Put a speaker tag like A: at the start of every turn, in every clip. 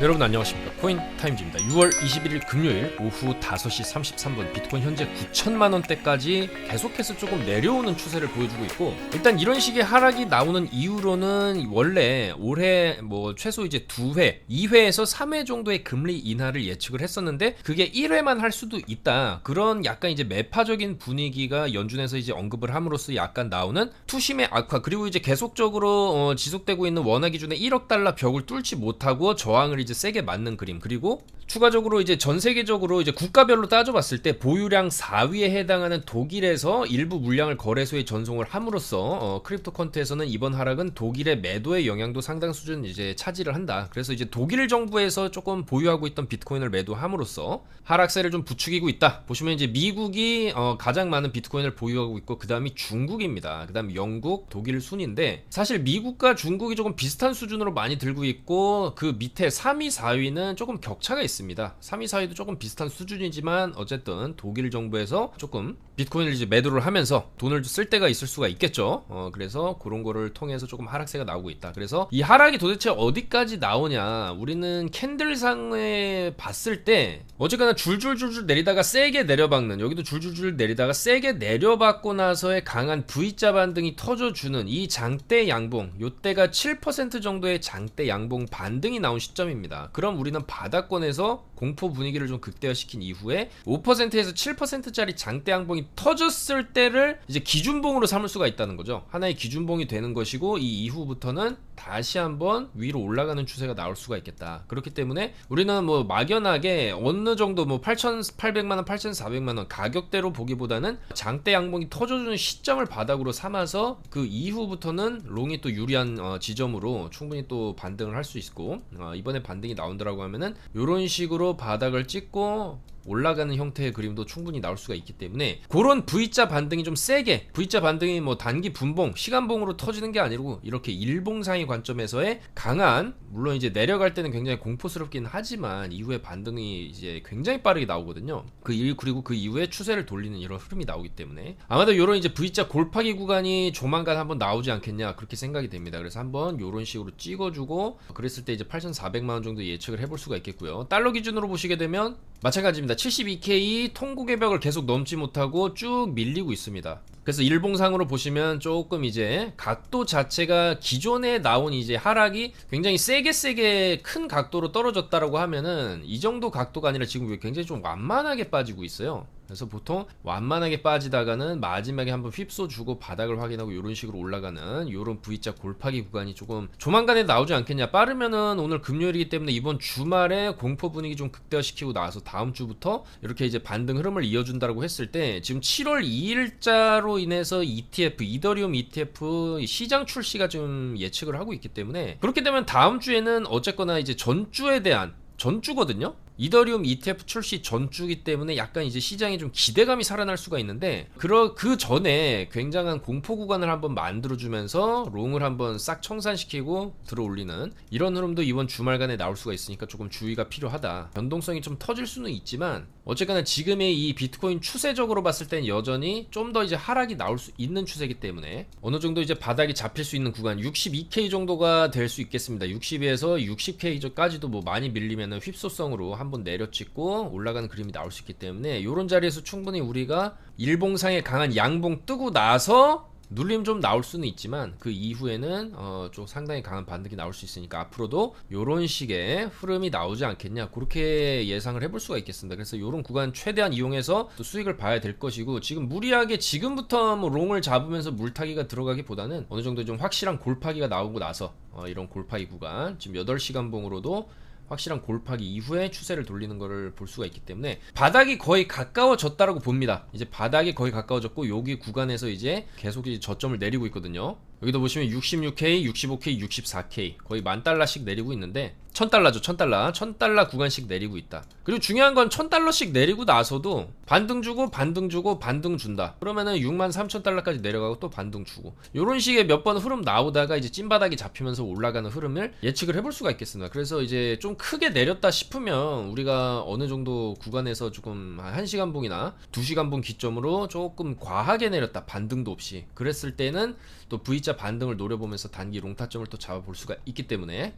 A: 여러분 안녕하십니까? 코인 타임즈입니다. 6월 21일 금요일 오후 5시 33분 비트코인 현재 9천만 원대까지 계속해서 조금 내려오는 추세를 보여주고 있고 일단 이런 식의 하락이 나오는 이후로는 원래 올해 뭐 최소 이제 2회 2회에서 3회 정도의 금리 인하를 예측을 했었는데 그게 1회만 할 수도 있다. 그런 약간 이제 매파적인 분위기가 연준에서 이제 언급을 함으로써 약간 나오는 투심의 악화 그리고 이제 계속적으로 어, 지속되고 있는 원화 기준의 1억 달러 벽을 뚫지 못하고 저항을 이제 세게 맞는 그림 그리고 추가적으로 이제 전 세계적으로 이제 국가별로 따져봤을 때 보유량 4위에 해당하는 독일에서 일부 물량을 거래소에 전송을 함으로써 어, 크립토 컨트에서는 이번 하락은 독일의 매도의 영향도 상당 수준 이제 차지를 한다. 그래서 이제 독일 정부에서 조금 보유하고 있던 비트코인을 매도함으로써 하락세를 좀 부추기고 있다. 보시면 이제 미국이 어, 가장 많은 비트코인을 보유하고 있고 그 다음이 중국입니다. 그 다음 영국, 독일 순인데 사실 미국과 중국이 조금 비슷한 수준으로 많이 들고 있고 그 밑에 3 위, 4위는 조금 격차가 있습니다. 3위, 4위도 조금 비슷한 수준이지만 어쨌든 독일 정부에서 조금 비트코인을 이제 매도를 하면서 돈을 쓸 때가 있을 수가 있겠죠. 어, 그래서 그런 거를 통해서 조금 하락세가 나오고 있다. 그래서 이 하락이 도대체 어디까지 나오냐? 우리는 캔들상에 봤을 때 어쨌거나 줄줄줄줄 내리다가 세게 내려박는 여기도 줄줄줄 내리다가 세게 내려박고 나서의 강한 V자 반등이 터져주는 이 장대 양봉 요때가 7% 정도의 장대 양봉 반등이 나온 시점입니다. 그럼 우리는 바닥권에서 공포 분위기를 좀 극대화시킨 이후에 5%에서 7%짜리 장대 양봉이 터졌을 때를 이제 기준봉으로 삼을 수가 있다는 거죠. 하나의 기준봉이 되는 것이고 이 이후부터는 다시 한번 위로 올라가는 추세가 나올 수가 있겠다. 그렇기 때문에 우리는 뭐 막연하게 어느 정도 뭐 8,800만 원, 8,400만 원 가격대로 보기보다는 장대 양봉이 터져주는 시점을 바닥으로 삼아서 그 이후부터는 롱이 또 유리한 어, 지점으로 충분히 또 반등을 할 수 있고 어, 이번에 반등이 나온다라고 하면은 이런 식으로 바닥을 찍고 올라가는 형태의 그림도 충분히 나올 수가 있기 때문에 그런 V자 반등이 좀 세게 V자 반등이 뭐 단기 분봉 시간봉으로 터지는 게 아니고 이렇게 일봉상의 관점에서의 강한 물론 이제 내려갈 때는 굉장히 공포스럽긴 하지만 이후에 반등이 이제 굉장히 빠르게 나오거든요. 그 일 그리고 그 이후에 추세를 돌리는 이런 흐름이 나오기 때문에 아마도 이런 이제 V자 골파기 구간이 조만간 한번 나오지 않겠냐 그렇게 생각이 됩니다. 그래서 한번 이런 식으로 찍어주고 그랬을 때 이제 8,400만 원 정도 예측을 해볼 수가 있겠고요. 달러 기준으로 보시게 되면 마찬가지입니다 72K 통곡의 벽을 계속 넘지 못하고 쭉 밀리고 있습니다. 그래서 일봉상으로 보시면 조금 이제 각도 자체가 기존에 나온 이제 하락이 굉장히 세게 세게 큰 각도로 떨어졌다라고 하면은 이 정도 각도가 아니라 지금 굉장히 좀 완만하게 빠지고 있어요. 그래서 보통 완만하게 빠지다가는 마지막에 한번 휩소 주고 바닥을 확인하고 이런 식으로 올라가는 이런 V자 골파기 구간이 조금 조만간에 나오지 않겠냐 빠르면은 오늘 금요일이기 때문에 이번 주말에 공포 분위기 좀 극대화시키고 나와서 다음 주부터 이렇게 이제 반등 흐름을 이어준다고 했을 때 지금 7월 2일자로 인해서 ETF 이더리움 ETF 시장 출시가 좀 예측을 하고 있기 때문에 그렇게 되면 다음 주에는 어쨌거나 이제 전주에 대한 전주거든요. 이더리움 ETF 출시 전주기 때문에 약간 이제 시장에 좀 기대감이 살아날 수가 있는데 그러 그 전에 굉장한 공포 구간을 한번 만들어 주면서 롱을 한번 싹 청산시키고 들어올리는 이런 흐름도 이번 주말간에 나올 수가 있으니까 조금 주의가 필요하다. 변동성이 좀 터질 수는 있지만 어쨌거나 지금의 이 비트코인 추세적으로 봤을 땐 여전히 좀 더 이제 하락이 나올 수 있는 추세이기 때문에 어느 정도 이제 바닥이 잡힐 수 있는 구간 62K 정도가 될 수 있겠습니다. 60에서 60K까지도 뭐 많이 밀리면 은 휩소성으로 한번 내려찍고 올라가는 그림이 나올 수 있기 때문에 이런 자리에서 충분히 우리가 일봉상의 강한 양봉 뜨고 나서 눌림 좀 나올 수는 있지만 그 이후에는 어, 좀 상당히 강한 반등이 나올 수 있으니까 앞으로도 이런 식의 흐름이 나오지 않겠냐 그렇게 예상을 해볼 수가 있겠습니다. 그래서 이런 구간 최대한 이용해서 또 수익을 봐야 될 것이고 지금 무리하게 지금부터 뭐 롱을 잡으면서 물타기가 들어가기보다는 어느 정도 좀 확실한 골파기가 나오고 나서 어, 이런 골파기 구간 지금 8시간 봉으로도 확실한 골파기 이후에 추세를 돌리는 것을 볼 수가 있기 때문에 바닥이 거의 가까워졌다라고 봅니다. 이제 바닥이 거의 가까워졌고 여기 구간에서 이제 계속 이제 저점을 내리고 있거든요. 여기도 보시면 66K, 65K, 64K 거의 만 달러씩 내리고 있는데 1000달러죠. 1000달러. 1000달러 구간씩 내리고 있다. 그리고 중요한 건 1000달러씩 내리고 나서도 반등 주고 반등 주고 반등 준다. 그러면은 6만 3000달러까지 내려가고 또 반등 주고. 요런 식의 몇 번 흐름 나오다가 이제 찐바닥이 잡히면서 올라가는 흐름을 예측을 해볼 수가 있겠습니다. 그래서 이제 좀 크게 내렸다 싶으면 우리가 어느 정도 구간에서 조금 1시간 봉이나 2시간 봉 기점으로 조금 과하게 내렸다. 반등도 없이. 그랬을 때는 또 V자 반등을 노려보면서 단기 롱 타점을 또 잡아볼 수가 있기 때문에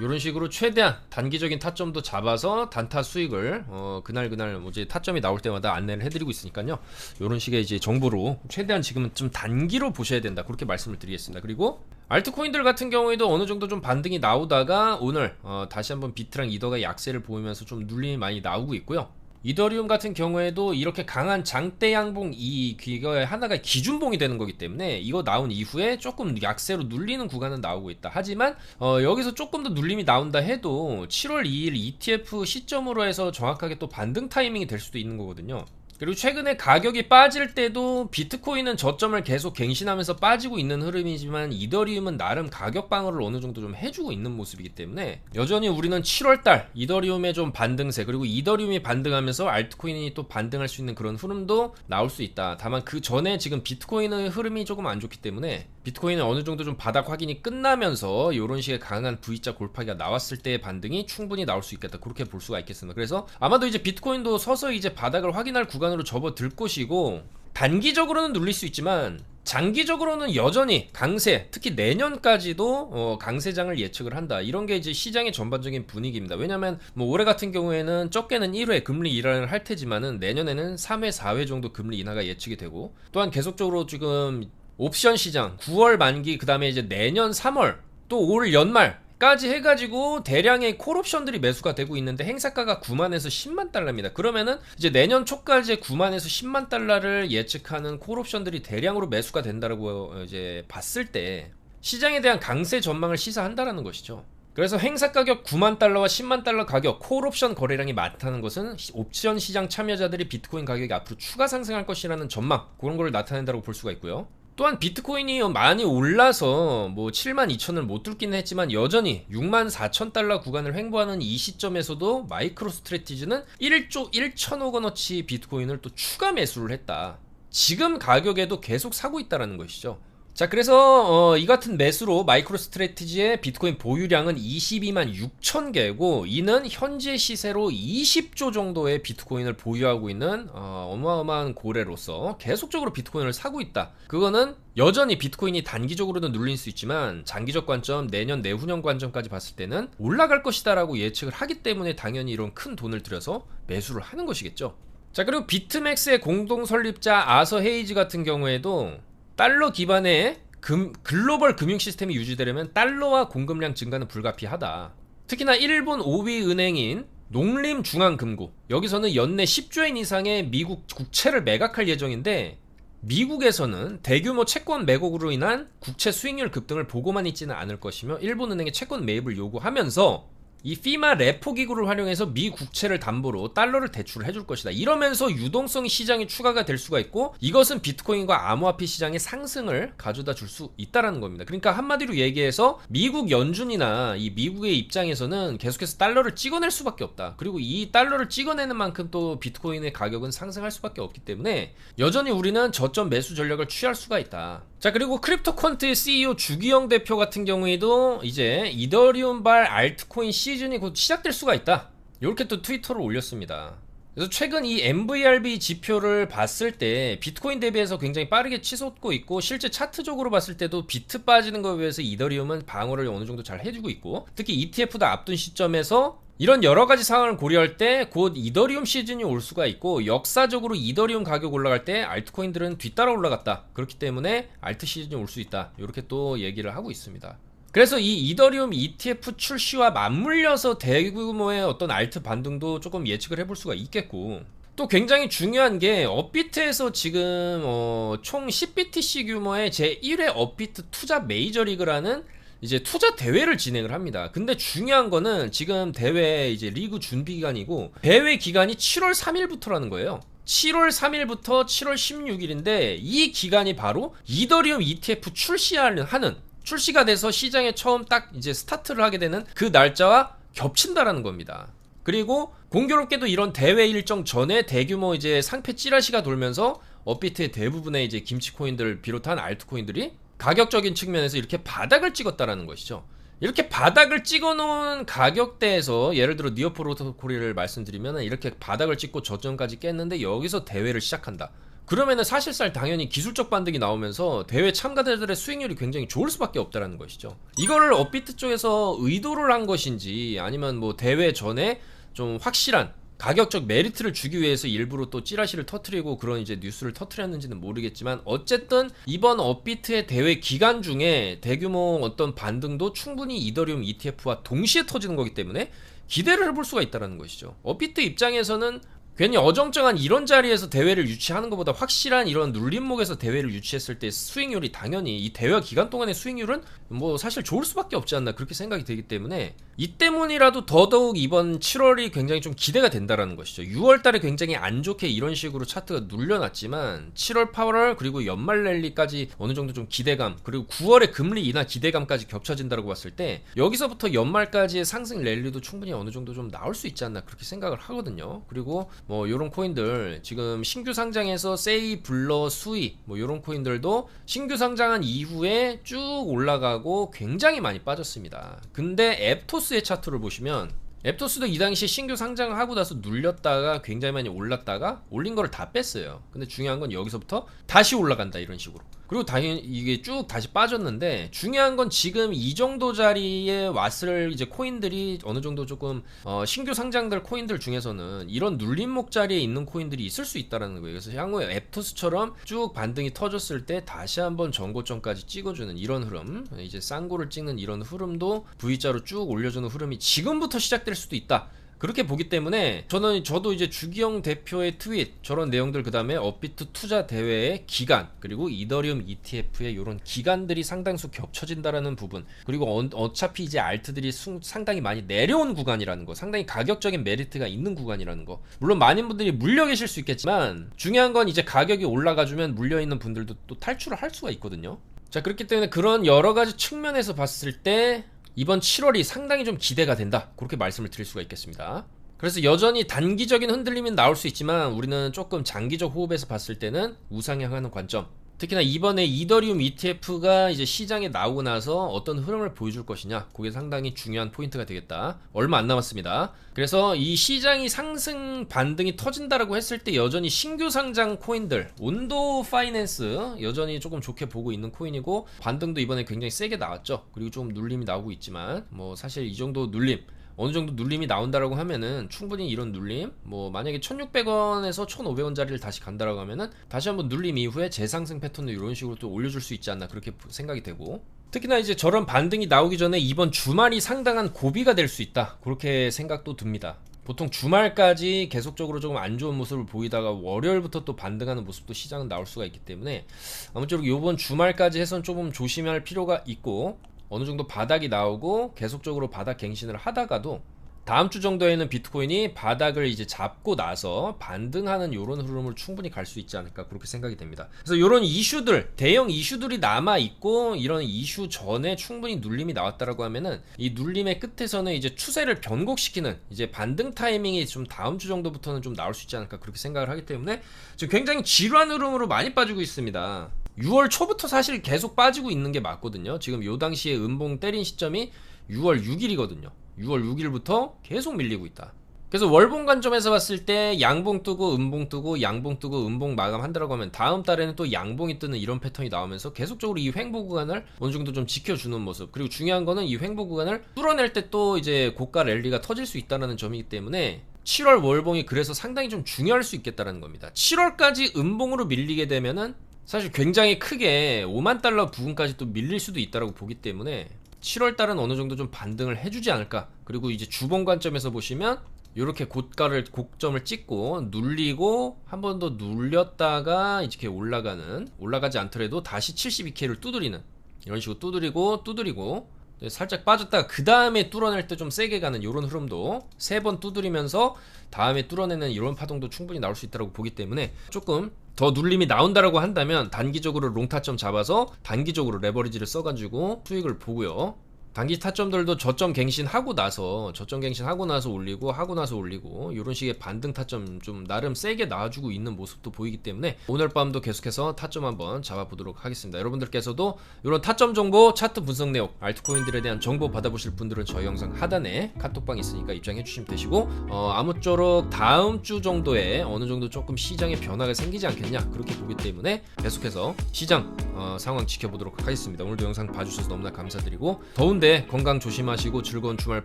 A: 이런 식으로 최대한 단기적인 타점도 잡아서 단타 수익을 어, 그날 그날 뭐 이제 타점이 나올 때마다 안내를 해드리고 있으니까요. 이런 식의 이제 정보로 최대한 지금은 좀 단기로 보셔야 된다 그렇게 말씀을 드리겠습니다. 그리고 알트코인들 같은 경우에도 어느 정도 좀 반등이 나오다가 오늘 어, 다시 한번 비트랑 이더가 약세를 보이면서 좀 눌림이 많이 나오고 있고요. 이더리움 같은 경우에도 이렇게 강한 장대 양봉 이 이거의 하나가 기준봉이 되는 거기 때문에 이거 나온 이후에 조금 약세로 눌리는 구간은 나오고 있다. 하지만 어, 여기서 조금 더 눌림이 나온다 해도 7월 2일 ETF 시점으로 해서 정확하게 또 반등 타이밍이 될 수도 있는 거거든요. 그리고 최근에 가격이 빠질 때도 비트코인은 저점을 계속 갱신하면서 빠지고 있는 흐름이지만 이더리움은 나름 가격 방어를 어느 정도 좀 해주고 있는 모습이기 때문에 여전히 우리는 7월달 이더리움의 좀 반등세 그리고 이더리움이 반등하면서 알트코인이 또 반등할 수 있는 그런 흐름도 나올 수 있다. 다만 그 전에 지금 비트코인의 흐름이 조금 안 좋기 때문에 비트코인은 어느 정도 좀 바닥 확인이 끝나면서 이런 식의 강한 V자 골파기가 나왔을 때의 반등이 충분히 나올 수 있겠다. 그렇게 볼 수가 있겠습니다. 그래서 아마도 이제 비트코인도 서서 이제 바닥을 확인할 구간으로 접어들 것이고 단기적으로는 눌릴 수 있지만 장기적으로는 여전히 강세, 특히 내년까지도 어, 강세장을 예측을 한다. 이런 게 이제 시장의 전반적인 분위기입니다. 왜냐하면 뭐 올해 같은 경우에는 적게는 1회 금리 인하를 할 테지만은 내년에는 3회, 4회 정도 금리 인하가 예측이 되고 또한 계속적으로 지금 옵션 시장 9월 만기 그 다음에 이제 내년 3월 또 올 연말 까지 해가지고 대량의 콜옵션들이 매수가 되고 있는데 행사가가 9만에서 10만 달러입니다. 그러면은 이제 내년 초까지 9만에서 10만 달러를 예측하는 콜옵션들이 대량으로 매수가 된다라고 이제 봤을 때 시장에 대한 강세 전망을 시사한다라는 것이죠. 그래서 행사 가격 9만 달러와 10만 달러 가격 콜옵션 거래량이 많다는 것은 옵션 시장 참여자들이 비트코인 가격이 앞으로 추가 상승할 것이라는 전망 그런 걸 나타낸다고 볼 수가 있고요. 또한 비트코인이 많이 올라서 뭐 7만 2천을 못 뚫기는 했지만 여전히 6만 4천 달러 구간을 횡보하는 이 시점에서도 마이크로 스트레티지는 1조 1천억 원어치 비트코인을 또 추가 매수를 했다. 지금 가격에도 계속 사고 있다는 것이죠. 자 그래서 어, 이 같은 매수로 마이크로 스트레티지의 비트코인 보유량은 22만 6천 개고 이는 현재 시세로 20조 정도의 비트코인을 보유하고 있는 어, 마어마한 고래로서 계속적으로 비트코인을 사고 있다. 그거는 여전히 비트코인이 단기적으로는 눌릴 수 있지만 장기적 관점 내년 내후년 관점까지 봤을 때는 올라갈 것이다라고 예측을 하기 때문에 당연히 이런 큰 돈을 들여서 매수를 하는 것이겠죠. 자 그리고 비트맥스의 공동 설립자 아서 헤이즈 같은 경우에도 달러 기반의 금, 글로벌 금융 시스템이 유지되려면 달러와 공급량 증가는 불가피하다. 특히나 일본 5위 은행인 농림중앙금고 여기서는 연내 10조엔 이상의 미국 국채를 매각할 예정인데 미국에서는 대규모 채권 매국으로 인한 국채 수익률 급등을 보고만 있지는 않을 것이며 일본은행의 채권 매입을 요구하면서 이 피마 레포 기구를 활용해서 미 국채를 담보로 달러를 대출을 해줄 것이다. 이러면서 유동성이 시장에 추가가 될 수가 있고 이것은 비트코인과 암호화폐 시장의 상승을 가져다 줄 수 있다라는 겁니다. 그러니까 한마디로 얘기해서 미국 연준이나 이 미국의 입장에서는 계속해서 달러를 찍어낼 수밖에 없다. 그리고 이 달러를 찍어내는 만큼 또 비트코인의 가격은 상승할 수밖에 없기 때문에 여전히 우리는 저점 매수 전략을 취할 수가 있다. 자 그리고 크립토컨트의 CEO 주기영 대표 같은 경우에도 이제 이더리움발 알트코인 시즌이 곧 시작될 수가 있다. 이렇게 또 트위터를 올렸습니다. 그래서 최근 이 MVRB 지표를 봤을 때 비트코인 대비해서 굉장히 빠르게 치솟고 있고 실제 차트적으로 봤을 때도 비트 빠지는 거에 비해서 이더리움은 방어를 어느 정도 잘 해주고 있고 특히 ETF도 앞둔 시점에서 이런 여러 가지 상황을 고려할 때 곧 이더리움 시즌이 올 수가 있고 역사적으로 이더리움 가격 올라갈 때 알트코인들은 뒤따라 올라갔다. 그렇기 때문에 알트 시즌이 올 수 있다. 이렇게 또 얘기를 하고 있습니다. 그래서 이 이더리움 ETF 출시와 맞물려서 대규모의 어떤 알트 반등도 조금 예측을 해볼 수가 있겠고 또 굉장히 중요한 게 업비트에서 지금 어 총 10BTC 규모의 제1회 업비트 투자 메이저리그라는 이제 투자 대회를 진행을 합니다. 근데 중요한 거는 지금 대회 이제 리그 준비 기간이고 대회 기간이 7월 3일부터라는 거예요. 7월 3일부터 7월 16일인데 이 기간이 바로 이더리움 ETF 출시하는 하는 출시가 돼서 시장에 처음 딱 이제 스타트를 하게 되는 그 날짜와 겹친다라는 겁니다. 그리고 공교롭게도 이런 대회 일정 전에 대규모 이제 상패 찌라시가 돌면서 업비트의 대부분의 이제 김치 코인들을 비롯한 알트 코인들이 가격적인 측면에서 이렇게 바닥을 찍었다라는 것이죠. 이렇게 바닥을 찍어놓은 가격대에서 예를 들어 니어 프로토콜을 말씀드리면 이렇게 바닥을 찍고 저점까지 깼는데 여기서 대회를 시작한다. 그러면은 사실상 당연히 기술적 반등이 나오면서 대회 참가자들의 수익률이 굉장히 좋을 수밖에 없다라는 것이죠. 이거를 업비트 쪽에서 의도를 한 것인지 아니면 뭐 대회 전에 좀 확실한 가격적 메리트를 주기 위해서 일부러 또 찌라시를 터트리고 그런 이제 뉴스를 터트렸는지는 모르겠지만 어쨌든 이번 업비트의 대회 기간 중에 대규모 어떤 반등도 충분히 이더리움 ETF와 동시에 터지는 거기 때문에 기대를 해볼 수가 있다는 것이죠. 업비트 입장에서는 괜히 어정쩡한 이런 자리에서 대회를 유치하는 것보다 확실한 이런 눌림목에서 대회를 유치했을 때 수익률이 당연히 이 대회 기간 동안의 수익률은 뭐 사실 좋을 수밖에 없지 않나 그렇게 생각이 되기 때문에 이 때문이라도 더더욱 이번 7월이 굉장히 좀 기대가 된다라는 것이죠. 6월 달에 굉장히 안 좋게 이런 식으로 차트가 눌려놨지만 7월 8월 그리고 연말 랠리까지 어느 정도 좀 기대감 그리고 9월에 금리 인하 기대감까지 겹쳐진다고 봤을 때 여기서부터 연말까지의 상승 랠리도 충분히 어느 정도 좀 나올 수 있지 않나 그렇게 생각을 하거든요. 그리고 뭐 요런 코인들 지금 신규 상장해서 세이 블러 수이 뭐 요런 코인들도 신규 상장한 이후에 쭉 올라가고 굉장히 많이 빠졌습니다. 근데 앱토스의 차트를 보시면 앱토스도 이 당시 신규 상장하고 나서 눌렸다가 굉장히 많이 올랐다가 올린 거를 다 뺐어요. 근데 중요한 건 여기서부터 다시 올라간다 이런 식으로. 그리고 당연히 이게 쭉 다시 빠졌는데 중요한 건 지금 이 정도 자리에 왔을 이제 코인들이 어느 정도 조금 어 신규 상장될 코인들 중에서는 이런 눌림목 자리에 있는 코인들이 있을 수 있다라는 거예요. 그래서 향후에 앱토스처럼 쭉 반등이 터졌을 때 다시 한번 전고점까지 찍어주는 이런 흐름, 이제 쌍고를 찍는 이런 흐름도 V자로 쭉 올려주는 흐름이 지금부터 시작될 수도 있다. 그렇게 보기 때문에 저는 저도 이제 주기영 대표의 트윗 저런 내용들 그 다음에 업비트 투자 대회의 기간 그리고 이더리움 ETF의 이런 기간들이 상당수 겹쳐진다라는 부분 그리고 어, 차피 이제 알트들이 수, 상당히 많이 내려온 구간이라는 거 상당히 가격적인 메리트가 있는 구간이라는 거. 물론 많은 분들이 물려 계실 수 있겠지만 중요한 건 이제 가격이 올라가주면 물려 있는 분들도 또 탈출을 할 수가 있거든요. 자 그렇기 때문에 그런 여러 가지 측면에서 봤을 때 이번 7월이 상당히 좀 기대가 된다. 그렇게 말씀을 드릴 수가 있겠습니다. 그래서 여전히 단기적인 흔들림은 나올 수 있지만 우리는 조금 장기적 호흡에서 봤을 때는 우상향하는 관점 특히나 이번에 이더리움 ETF가 이제 시장에 나오고 나서 어떤 흐름을 보여줄 것이냐 그게 상당히 중요한 포인트가 되겠다. 얼마 안 남았습니다. 그래서 이 시장이 상승 반등이 터진다라고 했을 때 여전히 신규 상장 코인들 온도 파이낸스 여전히 조금 좋게 보고 있는 코인이고 반등도 이번에 굉장히 세게 나왔죠. 그리고 좀 눌림이 나오고 있지만 뭐 사실 이 정도 눌림 어느 정도 눌림이 나온다라고 하면은 충분히 이런 눌림 뭐 만약에 1600원에서 1500원짜리를 다시 간다라고 하면은 다시 한번 눌림 이후에 재상승 패턴을 이런 식으로 또 올려줄 수 있지 않나 그렇게 생각이 되고. 특히나 이제 저런 반등이 나오기 전에 이번 주말이 상당한 고비가 될 수 있다. 그렇게 생각도 듭니다. 보통 주말까지 계속적으로 조금 안 좋은 모습을 보이다가 월요일부터 또 반등하는 모습도 시장은 나올 수가 있기 때문에 아무쪼록 이번 주말까지 해선 조금 조심할 필요가 있고 어느 정도 바닥이 나오고 계속적으로 바닥 갱신을 하다가도 다음 주 정도에는 비트코인이 바닥을 이제 잡고 나서 반등하는 이런 흐름을 충분히 갈 수 있지 않을까 그렇게 생각이 됩니다. 그래서 이런 이슈들, 대형 이슈들이 남아 있고 이런 이슈 전에 충분히 눌림이 나왔다라고 하면은 이 눌림의 끝에서는 이제 추세를 변곡시키는 이제 반등 타이밍이 좀 다음 주 정도부터는 좀 나올 수 있지 않을까 그렇게 생각을 하기 때문에 지금 굉장히 지루한 흐름으로 많이 빠지고 있습니다. 6월 초부터 사실 계속 빠지고 있는 게 맞거든요. 지금 요 당시에 음봉 때린 시점이 6월 6일이거든요. 6월 6일부터 계속 밀리고 있다. 그래서 월봉 관점에서 봤을 때 양봉 뜨고 음봉 뜨고 양봉 뜨고 음봉 마감한다라고 하면 다음 달에는 또 양봉이 뜨는 이런 패턴이 나오면서 계속적으로 이 횡보 구간을 어느 정도 좀 지켜주는 모습 그리고 중요한 거는 이 횡보 구간을 뚫어낼 때 또 이제 고가 랠리가 터질 수 있다는 점이기 때문에 7월 월봉이 그래서 상당히 좀 중요할 수 있겠다는 겁니다. 7월까지 음봉으로 밀리게 되면은 사실 굉장히 크게 5만 달러 부분까지 또 밀릴 수도 있다고 보기 때문에 7월 달은 어느 정도 좀 반등을 해주지 않을까. 그리고 이제 주봉 관점에서 보시면 이렇게 고가를 고점을 찍고 눌리고 한 번 더 눌렸다가 이렇게 올라가는 올라가지 않더라도 다시 72K를 두드리는 이런 식으로 두드리고 두드리고 살짝 빠졌다가 그 다음에 뚫어낼 때 좀 세게 가는 이런 흐름도 세 번 두드리면서 다음에 뚫어내는 이런 파동도 충분히 나올 수 있다고 보기 때문에 조금 더 눌림이 나온다라고 한다면 단기적으로 롱타점 잡아서 단기적으로 레버리지를 써가지고 수익을 보고요. 단기 타점들도 저점 갱신하고 나서 저점 갱신하고 나서 올리고 하고 나서 올리고 이런 식의 반등 타점 좀 나름 세게 나와주고 있는 모습도 보이기 때문에 오늘 밤도 계속해서 타점 한번 잡아보도록 하겠습니다. 여러분들께서도 이런 타점 정보, 차트 분석 내용, 알트코인들에 대한 정보 받아보실 분들은 저희 영상 하단에 카톡방 있으니까 입장해 주시면 되시고 어, 아무쪼록 다음 주 정도에 어느 정도 조금 시장에 변화가 생기지 않겠냐 그렇게 보기 때문에 계속해서 시장 어, 상황 지켜보도록 하겠습니다. 오늘도 영상 봐주셔서 너무나 감사드리고 더운데 건강 조심하시고 즐거운 주말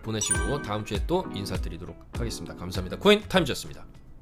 A: 보내시고 다음 주에 또 인사드리도록 하겠습니다. 감사합니다. 코인 타임즈였습니다.